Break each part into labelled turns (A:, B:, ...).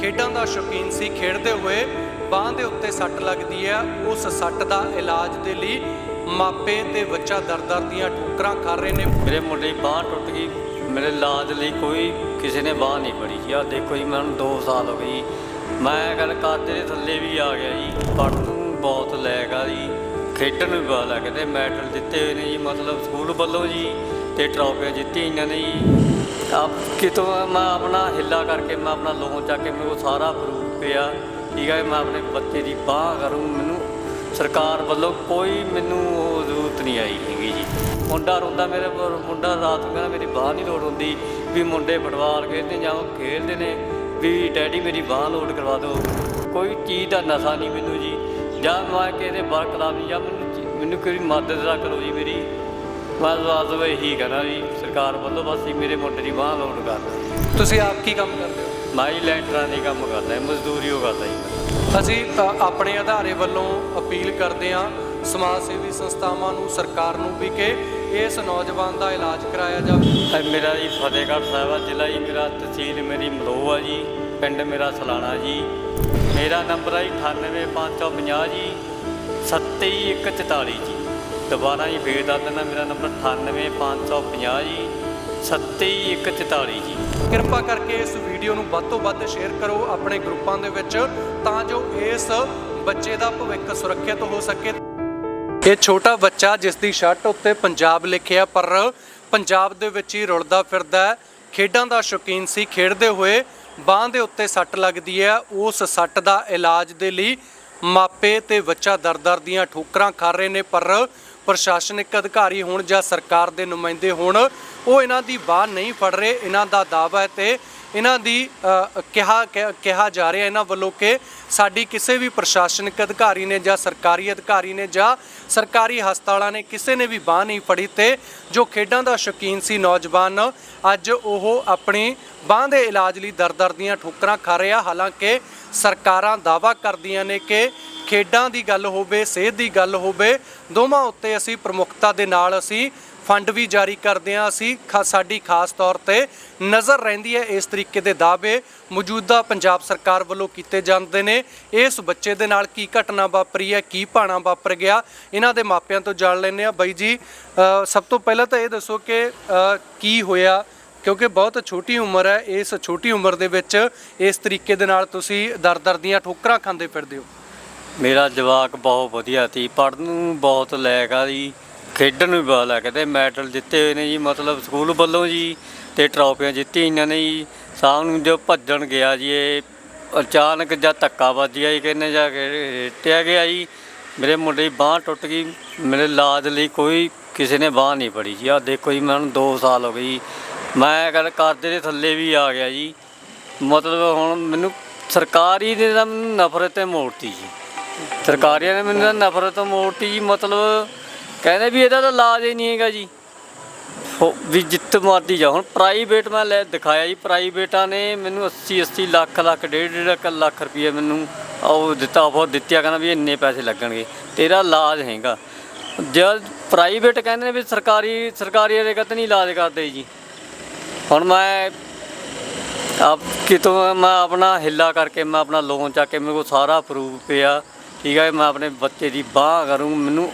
A: ਖੇਡਾਂ ਦਾ ਸ਼ੌਕੀਨ ਸੀ। ਖੇਡਦੇ ਹੋਏ ਬਾਹ ਦੇ ਉੱਤੇ ਸੱਟ ਲੱਗਦੀ ਹੈ। ਉਸ ਸੱਟ ਦਾ ਇਲਾਜ ਦੇ ਲਈ ਮਾਪੇ ਤੇ ਬੱਚਾ ਦਰ-ਦਰ ਦੀਆਂ ਠੋਕਰਾਂ ਕਰ ਰਹੇ ਨੇ।
B: ਮੇਰੇ ਮੁੰਡੇ ਦੀ ਬਾਂਹ ਟੁੱਟ ਗਈ। ਮੇਰੇ ਇਲਾਜ ਲਈ ਕੋਈ ਕਿਸੇ ਨੇ ਬਾਂਹ ਨਹੀਂ ਫੜੀ। ਜੀ ਆ ਦੇਖੋ ਜੀ, ਮੈਨੂੰ 2 ਸਾਲ ਹੋ ਗਏ ਮੈਂ ਗੱਲ ਕਾਦੇ ਦੇ ਥੱਲੇ ਵੀ ਆ ਗਿਆ ਜੀ। ਪੜ੍ਹਨ ਬਹੁਤ ਬਹੁਤ ਲੈਗਾ ਜੀ। ਖੇਡਣ ਨੂੰ ਵੀ ਬਹੁਤ ਲੱਗੇ ਤੇ ਮੈਡਲ ਦਿੱਤੇ ਹੋਏ ਨੇ ਜੀ। ਮਤਲਬ ਸਕੂਲ ਵੱਲੋਂ ਜੀ। ਤੇ ਟਰਾਫੀਆਂ ਜਿੱਤੀਆਂ ਇਹਨਾਂ ਨੇ ਜੀ। ਆਪ ਕਿਤੋਂ ਮੈਂ ਆਪਣਾ ਹਿੱਲਾ ਕਰਕੇ ਮੈਂ ਆਪਣਾ ਲੋਨ ਚੱਕ ਕੇ ਮੇਰੇ ਕੋਲ ਸਾਰਾ ਪ੍ਰੂਫ ਪਿਆ। ਠੀਕ ਹੈ ਮੈਂ ਆਪਣੇ ਬੱਚੇ ਦੀ ਬਾਂਹ ਕਰੂੰ, ਮੈਨੂੰ ਸਰਕਾਰ ਵੱਲੋਂ ਕੋਈ ਮੈਨੂੰ ਉਹ ਜ਼ਰੂਰਤ ਨਹੀਂ ਆਈ ਹੈਗੀ ਜੀ। ਮੁੰਡਾ ਰੋਂਦਾ ਮੇਰੇ ਪਰ ਮੁੰਡਾ ਰਾਤ ਨੂੰ ਕਹਿੰਦਾ ਮੇਰੀ ਬਾਹ ਨਹੀਂ ਲੋੜ ਹੁੰਦੀ, ਵੀ ਮੁੰਡੇ ਫੁੱਟਬਾਲ ਖੇਡਦੇ ਜਾਂ ਉਹ ਖੇਡਦੇ ਨੇ, ਵੀ ਡੈਡੀ ਮੇਰੀ ਬਾਹ ਲੋਡ ਕਰਵਾ ਦਿਓ। ਕੋਈ ਚੀਜ਼ ਦਾ ਨਸ਼ਾ ਨਹੀਂ ਮੈਨੂੰ ਜੀ। ਜਾਂ ਮੈਂ ਕਿਹਦੇ ਬਰਕਰਾਰ ਨਹੀਂ ਜਾਂ ਮੈਨੂੰ ਮੈਨੂੰ ਕੋਈ ਮਦਦ ਦਾ ਕਰੋ ਜੀ ਮੇਰੀ। ਮੈਂ ਬਸ ਇਹੀ ਕਹਿਣਾ ਜੀ। ਸਰਕਾਰ ਵੱਲੋਂ ਬਸ ਹੀ ਮੇਰੇ ਮੁੰਡੇ ਦੀ ਬਾਹ ਲੋਡ ਕਰ ਦਿਓ
A: ਤੁਸੀਂ ਆਪ ਕੀ ਕੰਮ ਕਰਦੇ ਹੋ?
B: ਮੈਂ ਹੀ ਲੈਂਟਰਾਂ ਦੀ ਕੰਮ ਕਰਦਾ ਮਜ਼ਦੂਰੀ ਉਹ ਕਰਦਾ ਜੀ। ਮੈਂ
A: ਅਸੀਂ ਅ, ਆਪਣੇ ਅਧਾਰੇ ਵੱਲੋਂ ਅਪੀਲ ਕਰਦੇ ਹਾਂ ਸਮਾਜ ਸੇਵੀ ਸੰਸਥਾਵਾਂ ਨੂੰ ਸਰਕਾਰ ਨੂੰ ਵੀ ਕਿ ਇਸ ਨੌਜਵਾਨ ਦਾ ਇਲਾਜ ਕਰਾਇਆ ਜਾਵੇ।
B: ਇਹ ਮੇਰਾ ਜੀ ਫਤਿਹਗੜ੍ਹ ਸਾਹਿਬ ਆ ਜ਼ਿਲ੍ਹਾ ਜੀ ਮੇਰਾ ਤਹਿਸੀਲ ਮੇਰੀ ਮਲੋਹ ਆ ਜੀ ਪਿੰਡ ਮੇਰਾ ਸਲਾਣਾ ਜੀ। ਮੇਰਾ ਨੰਬਰ ਆ ਜੀ 98550 ਜੀ 27144 ਜੀ। ਦੁਬਾਰਾ ਜੀ ਫੇਰ ਦੱਸ ਦਿੰਦਾ, ਮੇਰਾ ਨੰਬਰ 98550 ਜੀ 27144 ਜੀ।
A: ਕਿਰਪਾ ਕਰਕੇ ਇਸ ਵੀਡੀਓ ਨੂੰ ਵੱਧ ਤੋਂ ਵੱਧ ਸ਼ੇਅਰ ਕਰੋ ਆਪਣੇ ਗਰੁੱਪਾਂ ਦੇ ਵਿੱਚ, ਤਾਂ ਜੋ ਇਸ ਬੱਚੇ ਦਾ ਭਵਿੱਖ ਸੁਰੱਖਿਅਤ ਹੋ ਸਕੇ। ਇਹ ਛੋਟਾ ਬੱਚਾ ਜਿਸ ਦੀ ਸ਼ਰਟ ਉੱਤੇ ਪੰਜਾਬ ਲਿਖਿਆ, ਪਰ ਪੰਜਾਬ ਦੇ ਵਿੱਚ ਹੀ ਰੁਲਦਾ ਫਿਰਦਾ ਹੈ। ਖੇਡਾਂ ਦਾ ਸ਼ੌਕੀਨ ਸੀ, ਖੇਡਦੇ ਹੋਏ ਬਾਹ ਦੇ ਉੱਤੇ ਸੱਟ ਲੱਗਦੀ ਹੈ। ਉਸ ਸੱਟ ਦਾ ਇਲਾਜ ਦੇ ਲਈ ਮਾਪੇ ਤੇ ਬੱਚਾ ਦਰ-ਦਰ ਦੀਆਂ ਠੋਕਰਾਂ ਖਾ ਰਹੇ ਨੇ, ਪਰ ਪ੍ਰਸ਼ਾਸਨਿਕ ਅਧਿਕਾਰੀ ਹੋਣ ਜਾਂ ਸਰਕਾਰ ਦੇ ਨੁਮਾਇੰਦੇ ਹੋਣ, ਉਹ ਇਹਨਾਂ ਦੀ ਬਾਹ ਨਹੀਂ ਫੜ ਰਹੇ। ਇਹਨਾਂ ਦਾ ਦਾਅਵਾ ਹੈ ਤੇ ਇਹਨਾਂ ਦੀ ਕਿਹਾ, ਕਿਹਾ- ਕਿਹਾ ਜਾ ਰਿਹਾ, ਇਹਨਾਂ ਵੱਲੋਂ ਕਿ ਸਾਡੀ ਕਿਸੇ ਵੀ ਪ੍ਰਸ਼ਾਸਨਿਕ ਅਧਿਕਾਰੀ ਨੇ ਜਾਂ ਸਰਕਾਰੀ ਅਧਿਕਾਰੀ ਨੇ ਜਾਂ ਸਰਕਾਰੀ ਹਸਪਤਾਲਾਂ ਨੇ ਕਿਸੇ ਨੇ ਵੀ ਬਾਹ ਨਹੀਂ ਫੜੀ ਤੇ ਜੋ ਖੇਡਾਂ ਦਾ ਸ਼ੌਕੀਨ ਸੀ ਨੌਜਵਾਨ, ਅੱਜ ਉਹ ਆਪਣੀ ਬਾਹ ਦੇ ਇਲਾਜ ਲਈ ਦਰ-ਦਰ ਦੀਆਂ ਠੋਕਰਾਂ ਖਾ ਰਿਹਾ ਹਾਲਾਂਕਿ ਸਰਕਾਰਾਂ ਦਾਅਵਾ ਕਰਦੀਆਂ ਨੇ ਕਿ ਖੇਡਾਂ ਦੀ ਗੱਲ ਹੋਵੇ, ਸਿਹਤ ਦੀ ਗੱਲ ਹੋਵੇ, ਦੋਵਾਂ ਉੱਤੇ ਅਸੀਂ ਪ੍ਰਮੁੱਖਤਾ ਦੇ ਨਾਲ ਅਸੀਂ ਫੰਡ ਵੀ ਜਾਰੀ ਕਰਦੇ ਹਾਂ। ਅਸੀਂ ਖਾ- ਸਾਡੀ ਖਾਸ ਤੌਰ ਤੇ ਨਜ਼ਰ ਰਹਿੰਦੀ ਹੈ। ਇਸ ਤਰੀਕੇ ਦੇ ਦਾਅਵੇ ਮੌਜੂਦਾ ਪੰਜਾਬ ਸਰਕਾਰ ਵੱਲੋਂ ਕੀਤੇ ਜਾਂਦੇ ਨੇ। ਇਸ ਬੱਚੇ ਦੇ ਨਾਲ ਕੀ ਘਟਨਾ ਵਾਪਰੀ ਹੈ, ਕੀ ਭਾਣਾ ਵਾਪਰ ਗਿਆ, ਇਹਨਾਂ ਦੇ ਮਾਪਿਆਂ ਤੋਂ ਜਾਣ ਲੈਂਦੇ ਆ ਬਾਈ ਜੀ ਸਭ ਤੋਂ ਪਹਿਲਾਂ ਤਾਂ ਇਹ ਦੱਸੋ ਕਿ ਕੀ ਹੋਇਆ? ਕਿਉਂਕਿ ਬਹੁਤ ਛੋਟੀ ਉਮਰ ਹੈ, ਇਸ ਛੋਟੀ ਉਮਰ ਦੇ ਵਿੱਚ ਇਸ ਤਰੀਕੇ ਦੇ ਨਾਲ ਤੁਸੀਂ ਦਰ-ਦਰ ਦੀਆਂ ਠੋਕਰਾਂ ਖਾਂਦੇ ਫਿਰਦੇ ਹੋ।
B: ਮੇਰਾ ਜਵਾਕ ਬਹੁਤ ਵਧੀਆ ਸੀ, ਪੜ੍ਹਨ ਨੂੰ ਬਹੁਤ ਲੈਗਾ ਜੀ, ਖੇਡਣ ਨੂੰ ਵੀ ਬਹੁਤ ਲੱਗੇ ਤੇ ਮੈਡਲ ਜਿੱਤੇ ਹੋਏ ਨੇ ਜੀ, ਮਤਲਬ ਸਕੂਲ ਵੱਲੋਂ ਜੀ ਤੇ ਟਰਾਫੀਆਂ ਜਿੱਤੀਆਂ ਇਹਨਾਂ ਨੇ ਜੀ, ਸ਼ਾਮ ਨੂੰ ਜੋ ਭੱਜਣ ਗਿਆ ਜੀ, ਇਹ ਅਚਾਨਕ ਜਦ ਧੱਕਾ ਵੱਜ ਗਿਆ ਜੀ, ਕਹਿੰਦੇ ਜਾ ਕੇ ਰੇਟਿਆ ਗਿਆ ਜੀ, ਮੇਰੇ ਮੁੰਡੇ ਦੀ ਬਾਂਹ ਟੁੱਟ ਗਈ, ਮੇਰੇ ਇਲਾਜ ਲਈ ਕੋਈ ਕਿਸੇ ਨੇ ਬਾਂਹ ਨਹੀਂ ਫੜੀ ਜੀ ਆ ਦੇਖੋ ਜੀ, ਮੈਨੂੰ 2 ਸਾਲ ਹੋ ਗਏ ਜੀ ਮੈਂ ਗੱਲ ਕਰਦੇ ਦੇ ਥੱਲੇ ਵੀ ਆ ਗਿਆ ਜੀ। ਮਤਲਬ ਹੁਣ ਮੈਨੂੰ ਸਰਕਾਰੀ ਨੇ ਤਾਂ ਮੈਨੂੰ ਨਫ਼ਰਤ ਤੇ ਮੋੜਤੀ ਜੀ। ਸਰਕਾਰੀਆਂ ਨੇ ਮੈਨੂੰ ਤਾਂ ਨਫ਼ਰਤ ਤੋਂ ਮੋੜਤੀ ਜੀ, ਮਤਲਬ ਕਹਿੰਦੇ ਵੀ ਇਹਦਾ ਤਾਂ ਇਲਾਜ ਹੀ ਨਹੀਂ ਹੈਗਾ ਜੀ। ਹੋ- ਵੀ ਜਿੱਤ ਮਰਦੀ ਜਾ। ਹੁਣ ਪ੍ਰਾਈਵੇਟ ਮੈਂ ਲੈ ਦਿਖਾਇਆ ਜੀ ਪ੍ਰਾਈਵੇਟਾਂ ਨੇ ਮੈਨੂੰ 80 80 ਲੱਖ ਲੱਖ, ਡੇਢ ਡੇਢ ਲੱਖ ਰੁਪਏ ਮੈਨੂੰ ਉਹ ਦਿੱਤਾ, ਉਹ ਦਿੱਤਿਆ, ਕਹਿੰਦਾ ਵੀ ਇੰਨੇ ਪੈਸੇ ਲੱਗਣਗੇ। ਤੇਰਾ ਇਲਾਜ ਹੈਗਾ। ਜਦ ਪ੍ਰਾਈਵੇਟ ਕਹਿੰਦੇ ਨੇ ਵੀ ਸਰਕਾਰੀ ਸਰਕਾਰੀ ਦੇ ਕਤ ਨਹੀਂ ਇਲਾਜ ਕਰਦੇ ਜੀ। ਹੁਣ ਮੈਂ ਆਪ ਕਿਤੋਂ ਮੈਂ ਆਪਣਾ ਹਿੱਲਾ ਕਰਕੇ, ਮੈਂ ਆਪਣਾ ਲੋਨ ਚੱਕ ਕੇ ਮੇਰੇ ਕੋਲ ਸਾਰਾ ਪ੍ਰੂਫ ਪਿਆ। ਠੀਕ ਹੈ ਮੈਂ ਆਪਣੇ ਬੱਚੇ ਦੀ ਬਾਹ ਕਰੂੰ। ਮੈਨੂੰ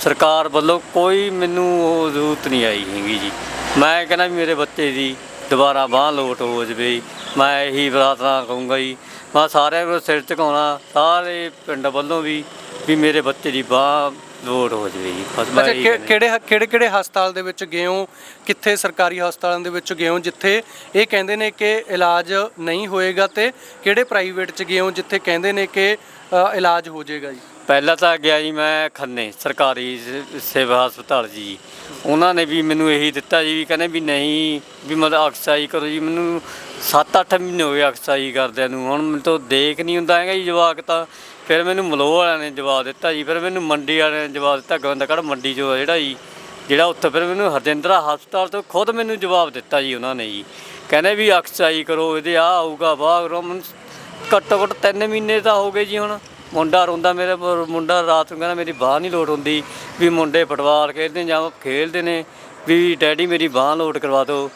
B: ਸਰਕਾਰ ਵੱਲੋਂ ਕੋਈ ਮੈਨੂੰ ਉਹ ਜ਼ਰੂਰਤ ਨਹੀਂ ਆਈ ਹੈਗੀ ਜੀ। ਮੈਂ ਕਹਿੰਦਾ ਵੀ ਮੇਰੇ ਬੱਚੇ ਦੀ ਦੁਬਾਰਾ ਬਾਹ ਲੋਟ ਹੋ ਜਵੇ। ਮੈਂ ਇਹੀ ਪ੍ਰਾਰਥਨਾ ਕਹੂੰਗਾ ਜੀ। ਮੈਂ ਸਾਰਿਆਂ ਨੂੰ ਸਿਰ ਝੁਕਾਉਣਾ, ਸਾਰੇ ਪਿੰਡ ਵੱਲੋਂ ਵੀ ਵੀ ਮੇਰੇ ਬੱਚੇ ਦੀ ਬਾਹ ਲੋਟ ਹੋ ਜਵੇ ਜੀ
A: ਅੱਛਾ ਕਿ-। ਕਿਹੜੇ ਕਿਹੜੇ ਕਿਹੜੇ ਹਸਪਤਾਲ ਦੇ ਵਿੱਚ ਗਏ ਹੋ? ਕਿੱਥੇ ਸਰਕਾਰੀ ਹਸਪਤਾਲਾਂ ਦੇ ਵਿੱਚ ਗਏ ਹੋ ਜਿੱਥੇ ਇਹ ਕਹਿੰਦੇ ਨੇ ਕਿ ਇਲਾਜ ਨਹੀਂ ਹੋਏਗਾ ਤੇ ਕਿਹੜੇ ਪ੍ਰਾਈਵੇਟ ਚ ਗਏ ਹੋ ਜਿੱਥੇ ਕਹਿੰਦੇ ਨੇ ਕਿ ਅ, ਇਲਾਜ ਹੋ ਜਾਏਗਾ ਜੀ?
B: ਪਹਿਲਾਂ ਤਾਂ ਗਿਆ ਜੀ ਮੈਂ ਖੰਨੇ ਸਰਕਾਰੀ ਸ- ਸੇਵਾ ਹਸਪਤਾਲ ਜੀ। ਉਹਨਾਂ ਨੇ ਵੀ ਮੈਨੂੰ ਇਹੀ ਦਿੱਤਾ ਜੀ ਵੀ ਕਹਿੰਦੇ ਵੀ ਨਹੀਂ ਵੀ ਮਤਲਬ ਐਕਸਰਸਾਈਜ਼ ਕਰੋ ਜੀ। ਮੈਨੂੰ 7-8 ਮਹੀਨੇ ਹੋ ਗਏ ਐਕਸਰਸਾਈਜ਼ ਕਰਦਿਆਂ ਨੂੰ। ਹੁਣ ਮੈਨੂੰ ਤਾਂ ਦੇਖ ਨਹੀਂ ਹੁੰਦਾ ਹੈਗਾ ਜੀ ਜਵਾਕ ਤਾਂ। ਫਿਰ ਮੈਨੂੰ ਮਲੋਹ ਵਾਲਿਆਂ ਨੇ ਜਵਾਬ ਦਿੱਤਾ ਜੀ, ਫਿਰ ਮੈਨੂੰ ਮੰਡੀ ਵਾਲਿਆਂ ਨੇ ਜਵਾਬ ਦਿੱਤਾ, ਗੋਬਿੰਦਗੜ੍ਹ ਮੰਡੀ ਚੋਂ ਜਿਹੜਾ ਜੀ, ਜਿਹੜਾ ਉੱਥੇ ਫਿਰ ਮੈਨੂੰ ਹਰਜਿੰਦਰਾ ਹਸਪਤਾਲ ਤੋਂ ਖੁਦ ਮੈਨੂੰ ਜਵਾਬ ਦਿੱਤਾ ਜੀ ਉਹਨਾਂ ਨੇ ਜੀ। ਕਹਿੰਦੇ ਵੀ ਐਕਸਰਸਾਈਜ਼ ਕਰੋ, ਇਹਦੇ ਆ ਆਊਗਾ ਬਾਹਰ ਕਰੋ ਘੱਟੋ ਘੱਟ 3 ਮਹੀਨੇ ਤਾਂ ਹੋ ਗਏ ਜੀ ਹੁਣ। ਮੁੰਡਾ ਰੋਂਦਾ ਮੇਰੇ ਮੁੰਡਾ ਰਾਤ ਨੂੰ ਕਹਿੰਦਾ ਮੇਰੀ ਬਾਹ ਨਹੀਂ ਲੋਟ ਹੁੰਦੀ, ਵੀ ਮੁੰਡੇ ਫੁੱਟਬਾਲ ਖੇਡਦੇ ਜਾਂ ਉਹ ਖੇਡਦੇ ਨੇ, ਵੀ ਡੈਡੀ ਮੇਰੀ ਬਾਹ ਲੋਟ ਕਰਵਾ ਦਿਓ।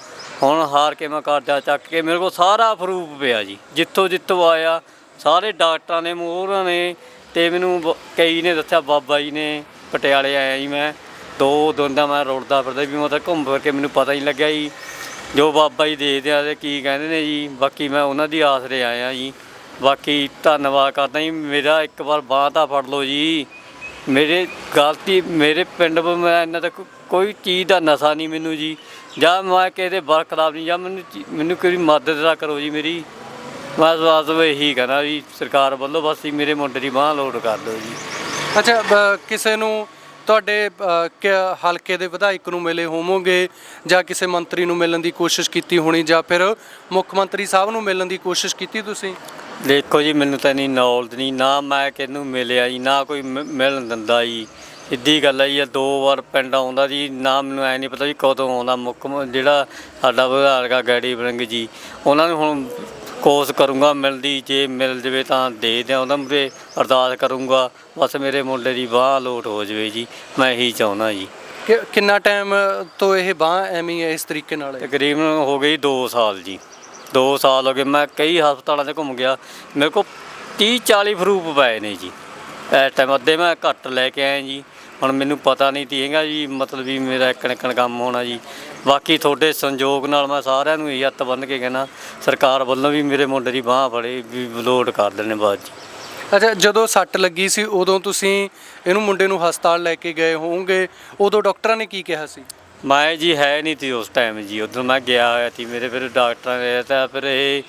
B: ਹੁਣ ਹਾਰ ਕੇ ਮੈਂ ਕਰਜ਼ਾ ਚੱਕ ਕੇ ਮੇਰੇ ਕੋਲ ਸਾਰਾ ਪ੍ਰੂਫ ਪਿਆ ਜੀ, ਜਿੱਥੋਂ ਜਿੱਥੋਂ ਆਇਆ ਸਾਰੇ ਡਾਕਟਰਾਂ ਨੇ, ਮੋਹਰਾਂ ਨੇ ਤੇ ਮੈਨੂੰ ਬ- ਕਈ ਨੇ ਦੱਸਿਆ, ਬਾਬਾ ਜੀ ਨੇ ਪਟਿਆਲੇ ਆਇਆ ਜੀ ਮੈਂ। ਦੋ ਦਿਨ ਦਾ ਮੈਂ ਰੋੜਦਾ ਫਿਰਦਾ ਵੀ ਮਤਲਬ ਘੁੰਮ ਫਿਰ ਕੇ ਮੈਨੂੰ ਪਤਾ ਹੀ ਲੱਗਿਆ ਜੀ। ਜੋ ਬਾਬਾ ਜੀ ਦੇਖਦੇ ਆ ਤੇ ਕੀ ਕਹਿੰਦੇ ਨੇ ਜੀ, ਬਾਕੀ ਮੈਂ ਉਹਨਾਂ ਦੀ ਆਸਰੇ ਆਇਆ ਜੀ। ਬਾਕੀ ਧੰਨਵਾਦ ਕਰਦਾ ਜੀ, ਮੇਰਾ ਇੱਕ ਵਾਰ ਬਾਂਹ ਤਾਂ ਫੜ ਲਓ ਜੀ। ਮੇਰੇ ਗਲਤੀ, ਮੇਰੇ ਪਿੰਡ ਵਿੱਚ ਮੈਂ ਇੰਨਾ ਤੱਕ ਕੋਈ ਚੀਜ਼ ਦਾ ਨਸ਼ਾ ਨਹੀਂ ਮੈਨੂੰ ਜੀ। ਜਾਂ ਮੈਂ ਕਿਸੇ ਦੇ ਬਰਖਲਾਫ ਨਹੀਂ, ਜਾਂ ਮੈਨੂੰ ਮੈਨੂੰ ਕੋਈ ਮਦਦ ਦਾ ਕਰੋ ਜੀ ਮੇਰੀ। ਬਸ ਬਸ ਉਹ ਇਹੀ ਕਹਿਣਾ ਵੀ ਸਰਕਾਰ ਵੱਲੋਂ ਬਸ ਹੀ ਮੇਰੇ ਮੁੰਡੇ ਦੀ ਬਾਂਹ ਲੋਡ ਕਰ ਦਿਓ ਜੀ।
A: ਅੱਛਾ ਬ- ਕਿਸੇ ਨੂੰ ਤੁਹਾਡੇ ਅ, ਕਿ- ਹਲਕੇ ਦੇ ਵਿਧਾਇਕ ਨੂੰ ਮਿਲੇ ਹੋਵੋਗੇ ਜਾਂ ਕਿਸੇ ਮੰਤਰੀ ਨੂੰ ਮਿਲਣ ਦੀ ਕੋਸ਼ਿਸ਼ ਕੀਤੀ ਹੋਣੀ ਜਾਂ ਫਿਰ ਮੁੱਖ ਮੰਤਰੀ ਸਾਹਿਬ ਨੂੰ ਮਿਲਣ ਦੀ ਕੋਸ਼ਿਸ਼ ਕੀਤੀ ਤੁਸੀਂ?
B: ਦੇਖੋ ਜੀ ਮੈਨੂੰ ਤਾਂ ਨਹੀਂ ਨੌਲੇਜ ਨਹੀਂ ਨਾ ਮੈਂ ਕਿਹਨੂੰ ਮਿਲਿਆ ਜੀ ਨਾ ਕੋਈ ਮ- ਮਿਲਣ ਦਿੰਦਾ ਜੀ। ਸਿੱਧੀ ਗੱਲ ਹੈ ਜੀ ਇਹ ਦੋ ਵਾਰ ਪਿੰਡ ਆਉਂਦਾ ਜੀ ਨਾ ਮੈਨੂੰ ਐ ਨਹੀਂ ਪਤਾ ਵੀ ਕਦੋਂ ਆਉਂਦਾ ਮੁੱਖ ਮ- ਜਿਹੜਾ ਸਾਡਾ ਵਿਧਾਇਕ ਆ ਗੈਡੀ ਬਰੰਗ ਜੀ। ਉਹਨਾਂ ਨੂੰ ਹੁਣ ਕੋਸ਼ਿਸ਼ ਕਰੂੰਗਾ ਮਿਲਦੀ ਜੇ ਮਿਲ ਜਵੇ ਤਾਂ ਦੇ ਦਿਆਂ ਉਹਨਾਂ ਮੂਹਰੇ ਅਰਦਾਸ ਕਰੂੰਗਾ ਬਸ ਮੇਰੇ ਮੁੰਡੇ ਦੀ ਬਾਹ ਲੋਟ ਹੋ ਜਵੇ ਜੀ ਮੈਂ ਇਹੀ ਚਾਹੁੰਦਾ ਜੀ।
A: ਕਿ ਕਿੰਨਾ ਟਾਈਮ ਤੋਂ ਇਹ ਬਾਹ ਐਵੇਂ ਹੀ ਹੈ ਇਸ ਤਰੀਕੇ ਨਾਲ? ਹੈ?
B: ਤਕਰੀਬਨ ਹੋ ਗਈ 2 ਸਾਲ ਜੀ। 2 ਸਾਲ ਹੋ ਗਏ ਮੈਂ ਕਈ ਹਸਪਤਾਲਾਂ 'ਚ ਘੁੰਮ ਗਿਆ ਮੇਰੇ ਕੋਲ 30 40 ਫਰੂਪ ਪਏ ਨੇ ਜੀ। ਇਸ ਟਾਈਮ ਅੱਧੇ ਮੈਂ ਘੱਟ ਲੈ ਕੇ ਆਇਆ ਜੀ ਹੁਣ ਮੈਨੂੰ ਪਤਾ ਨਹੀਂ ਤੀ ਹੈਗਾ ਜੀ ਮਤਲਬ ਵੀ ਮੇਰਾ ਇੱਕ ਨਿਕਣ ਕੰਮ ਹੋਣਾ ਜੀ। ਬਾਕੀ ਤੁਹਾਡੇ ਸੰਯੋਗ ਨਾਲ ਮੈਂ ਸਾਰਿਆਂ ਨੂੰ ਇਹ ਹੱਥ ਬੰਨ੍ਹ ਕੇ ਕਹਿਣਾ ਸਰਕਾਰ ਵੱਲੋਂ ਵੀ ਮੇਰੇ ਮੁੰਡੇ ਦੀ ਬਾਹ ਫੜੇ ਵੀ ਲੋਡ ਕਰ ਦੇਣੇ ਬਾਅਦ ਜੀ
A: ਅੱਛਾ ਜਦੋਂ ਸੱਟ ਲੱਗੀ ਸੀ ਉਦੋਂ ਤੁਸੀਂ ਇਹਨੂੰ ਮੁੰਡੇ ਨੂੰ ਹਸਪਤਾਲ ਲੈ ਕੇ ਗਏ ਹੋਵੋਗੇ? ਉਦੋਂ ਡਾਕਟਰਾਂ ਨੇ ਕੀ ਕਿਹਾ ਸੀ?
B: ਮੈਂ ਜੀ ਹੈ ਨਹੀਂ ਤੀ ਉਸ ਟਾਈਮ ਜੀ ਉਦੋਂ ਮੈਂ ਗਿਆ ਹੋਇਆ ਸੀ ਮੇਰੇ ਫਿਰ ਡਾਕਟਰਾਂ ਨੇ ਤਾਂ ਫਿਰ ਇਹ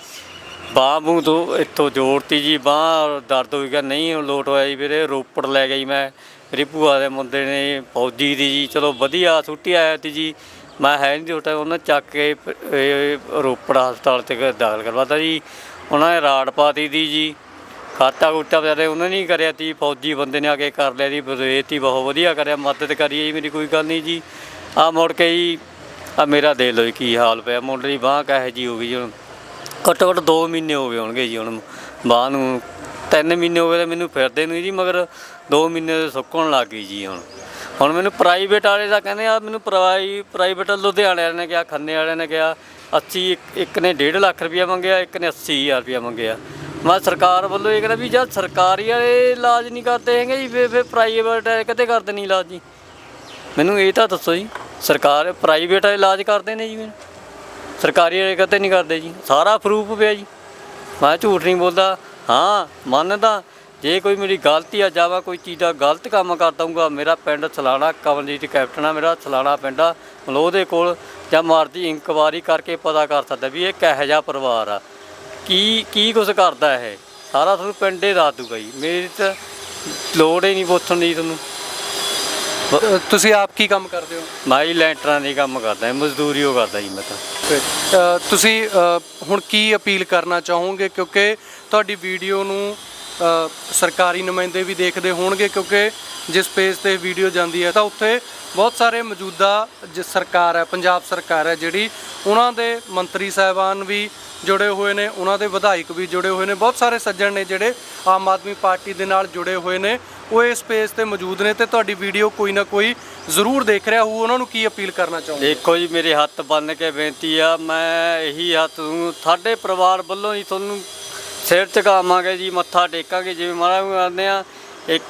B: ਬਾਂਹ ਬੂਹ ਤੋਂ ਇੱਥੋਂ ਜੋੜਤੀ ਜੀ ਬਾਂਹ ਦਰਦ ਹੋਈ ਗਿਆ ਨਹੀਂ ਲੋਟ ਹੋਇਆ ਜੀ ਫਿਰ ਇਹ ਰੋਪੜ ਲੈ ਗਈ ਮੈਂ। ਮੇਰੀ ਭੂਆ ਦੇ ਮੁੰਡੇ ਨੇ ਫੌਜੀ ਦੀ ਜੀ ਚਲੋ ਵਧੀਆ ਛੁੱਟੀ ਆਇਆ ਤੀ ਜੀ। ਮੈਂ ਹੈ ਨਹੀਂ ਉਸ ਟਾਈਮ ਉਹਨਾਂ ਚੱਕ ਕੇ ਪ- ਇਹ ਰੋਪੜ ਹਸਪਤਾਲ ਤੇ ਦਾਖਲ ਕਰਵਾਤਾ ਜੀ। ਉਹਨਾਂ ਨੇ ਰਾੜ ਪਾਤੀ ਦੀ ਜੀ। ਖਾਤਾ ਖੂਤਾ ਵਿਚਾਰੇ ਉਹਨਾਂ ਨੇ ਹੀ ਕਰਿਆ, ਤੀ ਫੌਜੀ ਬੰਦੇ ਨੇ ਆ ਕੇ ਕਰ ਲਿਆ ਜੀ ਬਰੇਤੀ ਬਹੁਤ ਵਧੀਆ ਕਰਿਆ, ਮਦਦ ਕਰੀ ਜੀ, ਮੇਰੀ ਕੋਈ ਗੱਲ ਨਹੀਂ ਜੀ। ਆ ਮੁੜ ਕੇ ਜੀ ਆ ਮੇਰਾ ਦੇ ਲੋ ਜੀ ਕੀ ਹਾਲ ਪਿਆ। ਮੁੰਡੇ ਦੀ ਬਾਂਹ ਕਹੇ ਜੀ ਹੋ ਗਈ ਜੀ ਹੁਣ। ਘੱਟੋ ਘੱਟ 2 ਮਹੀਨੇ ਹੋ ਗਏ ਹੋਣਗੇ ਜੀ ਹੁਣ। ਬਾਂਹ ਨੂੰ 3 ਮਹੀਨੇ ਹੋ ਗਏ ਤਾਂ ਮੈਨੂੰ ਫਿਰਦੇ ਨੂੰ ਜੀ, ਮਗਰ 2 ਮਹੀਨੇ ਸੁੱਕਣ ਲੱਗ ਗਈ ਜੀ ਹੁਣ। ਹੁਣ ਮੈਨੂੰ ਪ੍ਰਾਈਵੇਟ ਵਾਲੇ ਦਾ ਕਹਿੰਦੇ ਆ, ਮੈਨੂੰ ਪ੍ਰਾਈ ਪ੍ਰਾਈਵੇਟ ਲੁਧਿਆਣੇ ਵਾਲਿਆਂ ਨੇ ਕਿਹਾ, ਖੰਨੇ ਵਾਲਿਆਂ ਨੇ ਕਿਹਾ 80 ਇੱਕ- ਇੱਕ ਨੇ 1.5 ਲੱਖ ਰੁਪਇਆ ਮੰਗਿਆ, ਇੱਕ ਨੇ 80000 ਰੁਪਇਆ ਮੰਗਿਆ। ਮੈਂ ਸਰਕਾਰ ਵੱਲੋਂ ਇਹ ਕਹਿੰਦਾ ਵੀ ਜਦ ਸਰਕਾਰੀ ਵਾਲੇ ਇਲਾਜ ਨਹੀਂ ਕਰਦੇ ਹੈਗੇ ਜੀ, ਫਿਰ ਫਿਰ ਪ੍ਰਾਈਵੇਟ ਕਦੇ ਕਰਦੇ ਨਹੀਂ ਇਲਾਜ ਜੀ। ਮੈਨੂੰ ਇਹ ਤਾਂ ਦੱਸੋ ਜੀ, ਸਰਕਾਰ ਪ੍ਰਾਈਵੇਟ ਵਾਲੇ ਇਲਾਜ ਕਰਦੇ ਨੇ ਜੀ ਮੈਨੂੰ? ਸਰਕਾਰੀ ਵਾਲੇ ਕਦੇ ਨਹੀਂ ਕਰਦੇ ਜੀ, ਸਾਰਾ ਪ੍ਰੂਫ ਪਿਆ ਜੀ। ਮੈਂ ਝੂਠ ਨਹੀਂ ਬੋਲਦਾ। ਹਾਂ, ਮੰਨਦਾ। ਜੇ ਕੋਈ ਮੇਰੀ ਗਲਤੀ ਆ ਜਾਵਾ ਕੋਈ ਚੀਜ਼ ਦਾ ਗਲਤ ਕੰਮ ਕਰਦਾ ਹੂੰਗਾ ਮੇਰਾ ਪਿੰਡ ਸਲਾਣਾ ਕਮਲਜੀਤ ਕੈਪਟਨ ਆ ਮੇਰਾ ਸਲਾਣਾ ਪਿੰਡ ਆ ਮਲੋਹ ਦੇ ਕੋਲ ਜਾਂ ਮਰਦੀ ਇਨਕੁਆਰੀ ਕਰਕੇ ਪਤਾ ਕਰ ਸਕਦਾ ਵੀ ਇਹ ਕਿਹੋ ਜਿਹਾ ਪਰਿਵਾਰ ਆ। ਕੀ ਕੀ ਕੁਝ ਕਰਦਾ ਇਹ? ਸਾਰਾ ਤੁਹਾਨੂੰ ਪਿੰਡੇ ਦੱਸ ਦੂਗਾ ਜੀ। ਮੇਰੀ ਤਾਂ ਲੋੜ ਹੀ ਨਹੀਂ ਪੁੱਛਣ ਦੀ ਤੁਹਾਨੂੰ।
A: ਤੁਸੀਂ ਆਪ ਕੀ ਕੰਮ ਕਰਦੇ ਹੋ?
B: ਮੈਂ ਹੀ ਲੈਂਟਰਾਂ ਦੀ ਕੰਮ ਕਰਦਾ ਮਜ਼ਦੂਰੀ ਉਹ ਕਰਦਾ ਜੀ ਮੈਂ ਤਾਂ।
A: ਤੁਸੀਂ ਹੁਣ ਕੀ ਅਪੀਲ ਕਰਨਾ ਚਾਹੋਗੇ? ਕਿਉਂਕਿ ਤੁਹਾਡੀ ਵੀਡੀਓ ਨੂੰ ਸਰਕਾਰੀ ਨੁਮਾਇੰਦੇ ਵੀ ਦੇਖਦੇ ਹੋਣਗੇ ਕਿਉਂਕਿ ਜਿਸ ਪੇਜ ਤੇ ਵੀਡੀਓ ਜਾਂਦੀ ਹੈ ਤਾਂ ਉੱਥੇ ਬਹੁਤ ਸਾਰੇ ਮੌਜੂਦਾ ਜਿ ਸਰਕਾਰ ਹੈ, ਪੰਜਾਬ ਸਰਕਾਰ ਹੈ ਜਿਹੜੀ ਉਹਨਾਂ ਦੇ ਮੰਤਰੀ ਸਾਹਿਬਾਨ ਵੀ ਜੁੜੇ ਹੋਏ ਨੇ, ਉਹਨਾਂ ਦੇ ਵਿਧਾਇਕ ਵੀ ਜੁੜੇ ਹੋਏ ਨੇ, ਬਹੁਤ ਸਾਰੇ ਸੱਜਣ ਨੇ ਜਿਹੜੇ ਆਮ ਆਦਮੀ ਪਾਰਟੀ ਦੇ ਨਾਲ ਜੁੜੇ ਹੋਏ ਨੇ, ਉਹ ਇਸ ਪੇਜ ਤੇ ਮੌਜੂਦ ਨੇ ਤੇ ਤੁਹਾਡੀ ਵੀਡੀਓ ਕੋਈ ਨਾ ਕੋਈ ਜ਼ਰੂਰ ਦੇਖ ਰਿਹਾ ਹੋਊ, ਉਹਨਾਂ ਨੂੰ ਕੀ ਅਪੀਲ ਕਰਨਾ ਚਾਹੋਗੇ?
B: ਦੇਖੋ ਜੀ, ਮੇਰੇ ਹੱਥ ਬੰਨ ਕੇ ਬੇਨਤੀ ਆ, ਮੈਂ ਇਹੀ ਹੱਥ ਨੂੰ, ਸਾਡੇ ਪਰਿਵਾਰ ਵੱਲੋਂ ਹੀ ਤੁਹਾਨੂੰ ਸਿਰ ਝੁਕਾਵਾਂਗੇ ਜੀ, ਮੱਥਾ ਟੇਕਾਂਗੇ, ਜਿਵੇਂ ਮਹਾਰਾਜ ਨੂੰ ਆਉਂਦੇ ਆ ਇੱਕ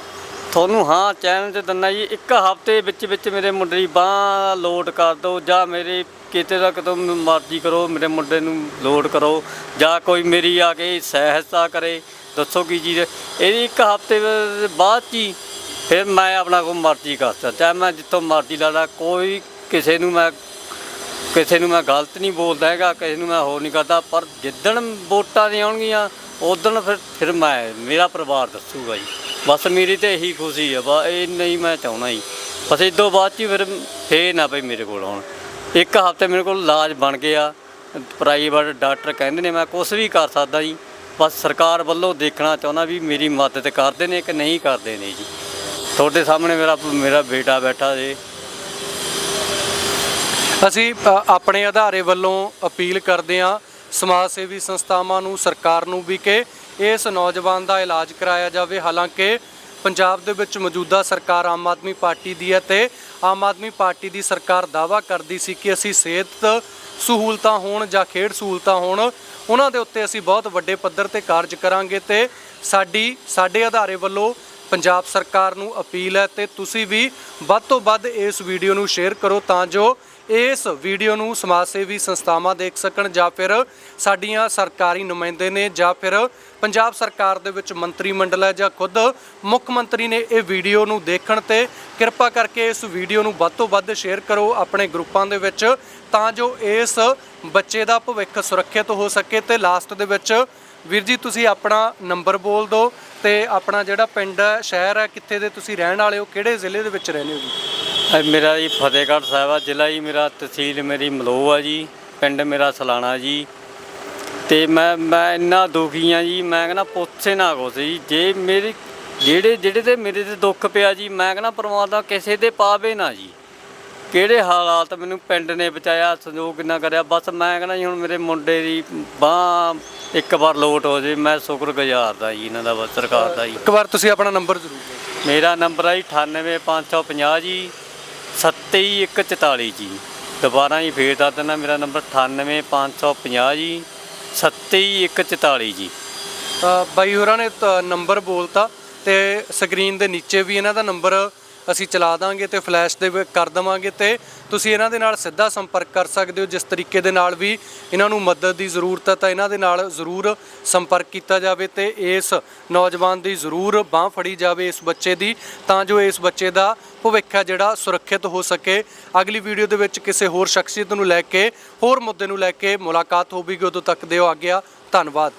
B: ਤੁਹਾਨੂੰ ਹਾਂ ਚੈਨਲ ਤੇ ਦਿੰਦਾ ਜੀ, ਇੱਕ ਹਫ਼ਤੇ ਵਿੱਚ ਵਿੱਚ ਮੇਰੇ ਮੁੰਡੇ ਦੀ ਬਾਹ ਲੋਡ ਕਰ ਦਿਓ, ਜਾਂ ਮੇਰੇ ਕਿਤੇ ਦਾ ਕਦੋਂ ਮਰਜ਼ੀ ਕਰੋ, ਮੇਰੇ ਮੁੰਡੇ ਨੂੰ ਲੋਡ ਕਰੋ, ਜਾਂ ਕੋਈ ਮੇਰੀ ਆ ਕੇ ਸਹਾਇਤਾ ਕਰੇ। ਦੱਸੋ ਕੀ ਚੀਜ਼ ਇਹਦੀ ਇੱਕ ਹਫ਼ਤੇ ਬਾਅਦ 'ਚ ਹੀ ਫਿਰ ਮੈਂ ਆਪਣਾ ਕੋਈ ਮਰਜ਼ੀ ਕਰ ਸਕਦਾ, ਚਾਹੇ ਮੈਂ ਜਿੱਥੋਂ ਮਰਜ਼ੀ ਲਾਦਾ ਕੋਈ ਕਿਸੇ ਨੂੰ ਮੈਂ, ਕਿਸੇ ਨੂੰ ਮੈਂ ਗਲਤ ਨਹੀਂ ਬੋਲਦਾ ਹੈਗਾ, ਕਿਸੇ ਨੂੰ ਮੈਂ ਹੋਰ ਨਹੀਂ ਕਰਦਾ, ਪਰ ਜਿੱਦਣ ਵੋਟਾਂ ਨਹੀਂ ਆਉਣਗੀਆਂ ਉਦੋਂ ਫਿਰ ਫਿਰ ਮੈਂ, ਮੇਰਾ ਪਰਿਵਾਰ ਦੱਸੂਗਾ ਜੀ। ਬਸ ਮੇਰੀ ਤੇ ਇਹੀ ਖੁਸ਼ੀ ਆ, ਬਸ ਇਹ ਨਹੀਂ ਮੈਂ ਚਾਹੁੰਦਾ ਜੀ। ਬਸ ਇਦੋਂ ਬਾਅਦ ਚ ਫਿਰ ਫੇਰ ਨਾ ਭਈ ਮੇਰੇ ਕੋਲ ਆਉਣ। ਇੱਕ ਹਫ਼ਤੇ ਮੇਰੇ ਕੋਲ ਇਲਾਜ ਬਣ ਗਿਆ। ਪ੍ਰਾਈਵੇਟ ਡਾਕਟਰ ਕਹਿੰਦੇ ਨੇ, ਮੈਂ ਕੁਝ ਵੀ ਕਰ ਸਕਦਾ ਜੀ। ਬਸ ਸਰਕਾਰ ਵੱਲੋਂ ਦੇਖਣਾ ਚਾਹੁੰਦਾ ਵੀ ਮੇਰੀ ਮਦਦ ਕਰਦੇ ਨੇ ਕਿ ਨਹੀਂ ਕਰਦੇ ਨੇ ਜੀ। ਤੁਹਾਡੇ ਸਾਹਮਣੇ ਮੇਰਾ ਮੇਰਾ ਬੇਟਾ ਬੈਠਾ ਜੇ।
A: ਅਸੀਂ ਆਪਣੇ ਅਧਾਰੇ ਵੱਲੋਂ ਅਪੀਲ ਕਰਦੇ ਹਾਂ ਸਮਾਜ ਸੇਵੀ ਸੰਸਥਾਵਾਂ ਨੂੰ, ਸਰਕਾਰ ਨੂੰ ਵੀ ਕਿ ਇਸ ਨੌਜਵਾਨ ਦਾ ਇਲਾਜ ਕਰਾਇਆ ਜਾਵੇ। ਹਾਲਾਂਕਿ ਪੰਜਾਬ ਦੇ ਵਿੱਚ ਮੌਜੂਦਾ ਸਰਕਾਰ ਆਮ ਆਦਮੀ ਪਾਰਟੀ ਦੀ ਹੈ ਤੇ ਆਮ ਆਦਮੀ ਪਾਰਟੀ ਦੀ ਸਰਕਾਰ ਦਾਵਾ ਕਰਦੀ ਸੀ ਕਿ ਅਸੀਂ ਸਿਹਤ ਸਹੂਲਤਾਂ ਹੋਣ ਜਾਂ ਖੇਡ ਸਹੂਲਤਾਂ ਹੋਣ, ਉਹਨਾਂ ਦੇ ਉੱਤੇ ਅਸੀਂ ਬਹੁਤ ਵੱਡੇ ਪੱਧਰ ਤੇ ਕਾਰਜ ਕਰਾਂਗੇ ਤੇ ਸਾਡੀ, ਸਾਡੇ ਅਧਾਰੇ ਵੱਲੋਂ ਪੰਜਾਬ ਸਰਕਾਰ ਨੂੰ ਅਪੀਲ ਹੈ ਤੇ ਤੁਸੀਂ ਵੀ ਵੱਧ ਤੋਂ ਵੱਧ ਇਸ ਵੀਡੀਓ ਨੂੰ ਸ਼ੇਅਰ ਕਰੋ ਤਾਂ ਜੋ ਇਸ ਵੀਡੀਓ ਨੂੰ ਸਮਾਜ ਸੇਵੀ ਸੰਸਥਾਵਾਂ ਦੇਖ ਸਕਣ ਜਾਂ ਫਿਰ ਸਾਡੀਆਂ ਸਰਕਾਰੀ ਨੁਮਾਇੰਦੇ ਨੇ ਜਾਂ ਫਿਰ ਪੰਜਾਬ ਸਰਕਾਰ ਦੇ ਵਿੱਚ ਮੰਤਰੀ ਮੰਡਲ ਹੈ ਜਾਂ ਖੁਦ ਮੁੱਖ ਮੰਤਰੀ ਨੇ ਇਹ ਵੀਡੀਓ ਨੂੰ ਦੇਖਣ ਤੇ ਕਿਰਪਾ ਕਰਕੇ ਇਸ ਵੀਡੀਓ ਨੂੰ ਵੱਧ ਤੋਂ ਵੱਧ ਸ਼ੇਅਰ ਕਰੋ ਆਪਣੇ ਗਰੁੱਪਾਂ ਦੇ ਵਿੱਚ ਤਾਂ ਜੋ ਇਸ ਬੱਚੇ ਦਾ ਭਵਿੱਖ ਸੁਰੱਖਿਅਤ ਹੋ ਸਕੇ ਤੇ ਲਾਸਟ ਦੇ ਵਿੱਚ ਵੀਰ ਜੀ ਤੁਸੀਂ ਆਪਣਾ ਨੰਬਰ ਬੋਲ ਦਿਓ ਤੇ ਆਪਣਾ ਜਿਹੜਾ ਪਿੰਡ ਹੈ, ਸ਼ਹਿਰ ਹੈ, ਕਿੱਥੇ ਦੇ ਤੁਸੀਂ ਰਹਿਣ ਵਾਲੇ ਹੋ, ਕਿਹੜੇ ਜ਼ਿਲ੍ਹੇ ਦੇ ਵਿੱਚ ਰਹਿੰਦੇ ਹੋ ਜੀ?
B: ਇਹ ਮੇਰਾ ਜੀ ਫਤਿਹਗੜ੍ਹ ਸਾਹਿਬ ਆ ਜ਼ਿਲ੍ਹਾ ਜੀ ਮੇਰਾ ਤਹਿਸੀਲ ਮੇਰੀ ਮਲੋਹ ਆ ਜੀ ਪਿੰਡ ਮੇਰਾ ਸਲਾਣਾ ਜੀ। ਤੇ ਮੈਂ ਮੈਂ ਇੰਨਾ ਦੁਖੀ ਆ ਜੀ ਮੈਂ ਕਹਿੰਦਾ ਪੁੱਛੇ ਨਾ ਕੁਛ ਜੀ ਜੇ ਮੇਰੀ ਜਿਹੜੇ ਜਿਹੜੇ ਤੇ ਮੇਰੇ ਤੇ ਦੁੱਖ ਪਿਆ ਜੀ ਮੈਂ ਕਹਿੰਦਾ ਪਰਮਾਤਮਾ ਕਿਸੇ ਤੇ ਪਾਵੇ ਨਾ ਜੀ। ਕਿਹੜੇ ਹਾਲਾਤ ਮੈਨੂੰ ਪਿੰਡ ਨੇ ਬਚਾਇਆ ਸੰਯੋਗ ਨਾ ਕਰਿਆ ਬਸ ਮੈਂ ਕਹਿੰਦਾ ਜੀ ਹੁਣ ਮੇਰੇ ਮੁੰਡੇ ਦੀ ਬਾਹ ਇੱਕ ਵਾਰ ਲੋਟ ਹੋ ਜੇ ਮੈਂ ਸ਼ੁਕਰਗੁਜ਼ਾਰ ਦਾ ਜੀ ਇਹਨਾਂ ਦਾ ਬਸ ਸਰਕਾਰ ਦਾ ਜੀ।
A: ਇੱਕ ਵਾਰ ਤੁਸੀਂ ਆਪਣਾ ਨੰਬਰ ਜ਼ਰੂਰ ਦਿਓ
B: ਮੇਰਾ ਨੰਬਰ ਹੈ ਜੀ 98550 ਜੀ। 27144 ਜੀ। ਦੁਬਾਰਾ ਹੀ ਫੇਰ ਦੱਸ ਦਿੰਦਾ ਮੇਰਾ ਨੰਬਰ 98550 ਜੀ। 27144 ਜੀ।
A: ਬਾਈ ਹੋਰਾਂ ਨੇ ਤ- ਨੰਬਰ ਬੋਲਤਾ ਤੇ ਸਕਰੀਨ ਦੇ ਨੀਚੇ ਵੀ ਇਹਨਾਂ ਦਾ ਨੰਬਰ ਅਸੀਂ ਚਲਾ ਦਾਂਗੇ ਤੇ ਫਲੈਸ਼ ਦੇ ਕਰ ਦਵਾਂਗੇ ਤੇ ਤੁਸੀਂ ਇਹਨਾਂ ਦੇ ਨਾਲ ਸਿੱਧਾ ਸੰਪਰਕ ਕਰ ਸਕਦੇ ਹੋ। ਜਿਸ ਤਰੀਕੇ ਦੇ ਨਾਲ ਵੀ ਇਹਨਾਂ ਨੂੰ ਮਦਦ ਦੀ ਜ਼ਰੂਰਤ ਹੈ ਤਾਂ ਇਹਨਾਂ ਦੇ ਨਾਲ ਜ਼ਰੂਰ ਸੰਪਰਕ ਕੀਤਾ ਜਾਵੇ ਤੇ ਇਸ ਨੌਜਵਾਨ ਦੀ ਜ਼ਰੂਰ ਬਾਹ ਫੜੀ ਜਾਵੇ ਇਸ ਬੱਚੇ ਦੀ, ਤਾਂ ਜੋ ਇਸ ਬੱਚੇ ਦਾ ਭਵਿੱਖ ਹੈ ਜਿਹੜਾ ਸੁਰੱਖਿਅਤ ਹੋ ਸਕੇ। ਅਗਲੀ ਵੀਡੀਓ ਦੇ ਵਿੱਚ ਕਿਸੇ ਹੋਰ ਸ਼ਖਸੀਅਤ ਨੂੰ ਲੈ ਕੇ, ਹੋਰ ਮੁੱਦੇ ਨੂੰ ਲੈ ਕੇ ਮੁਲਾਕਾਤ ਹੋਵੇਗੀ ਉਦੋਂ ਤੱਕ ਦਿਓ ਆਗਿਆ। ਧੰਨਵਾਦ।